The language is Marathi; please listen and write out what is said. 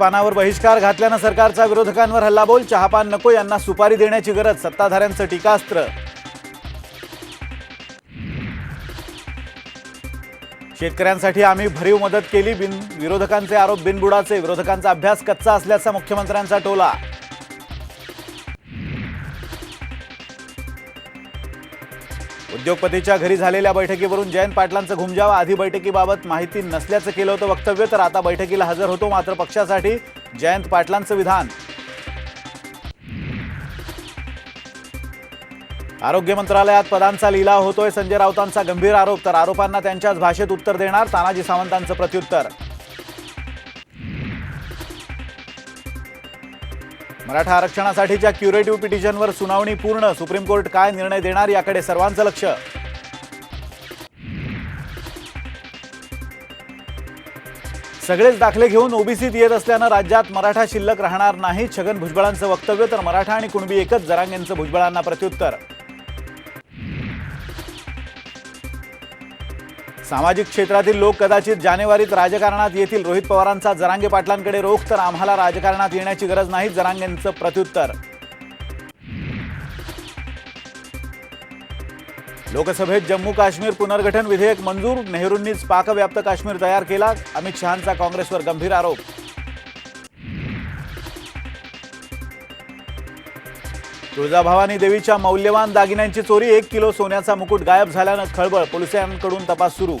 पानावर बहिष्कार घातल्यानं सरकारचा विरोधकांवर हल्लाबोल चहापान नको यांना सुपारी देण्याची गरज सत्ताधाऱ्यांचं टीकास्त्र. शेतकऱ्यांसाठी आम्ही भरीव मदत केली बिन विरोधकांचे आरोप बिनबुडाचे विरोधकांचा अभ्यास कच्चा असल्याचा मुख्यमंत्र्यांचा टोला. उद्योगपतीच्या घरी झालेल्या बैठकीवरून जयंत पाटलांचं घुमजाव. आधी बैठकीबाबत माहिती नसल्याचं केलं होतं वक्तव्य तर आता बैठकीला हजर होतो मात्र पक्षासाठी जयंत पाटलांचं विधान. आरोग्य मंत्रालयात पदांचा लिलाव होतोय संजय राऊतांचा गंभीर आरोप तर आरोपांना त्यांच्याच भाषेत उत्तर देणार तानाजी सावंतांचं प्रत्युत्तर. मराठा आरक्षणासाठीच्या क्युरेटिव्ह पिटिशनवर सुनावणी पूर्ण सुप्रीम कोर्ट काय निर्णय देणार याकडे सर्वांचं लक्ष. सगळेच दाखले घेऊन ओबीसीत येत असल्यानं राज्यात मराठा शिल्लक राहणार नाही छगन भुजबळांचं वक्तव्य तर मराठा आणि कुणबी एकच जरांगेंचं भुजबळांना प्रत्युत्तर. सामाजिक क्षेत्रातील लोक कदाचित जानेवारीत राजकारणात येतील. रोहित पवारांचा जरांगे पाटलांकडे रोख तर आम्हाला राजकारणात येण्याची गरज नाही जरांगेंचं प्रत्युत्तर. लोकसभेत जम्मू काश्मीर पुनर्गठन विधेयक मंजूर नेहरूंनीच पाकव्याप्त काश्मीर तयार केला अमित शहांचा काँग्रेसवर गंभीर आरोप. तुळजाभवानी देवीच्या मौल्यवान दागिन्यांची चोरी एक किलो सोन्याचा मुकुट गायब झाल्यानं खळबळ पोलिसांकडून तपास सुरू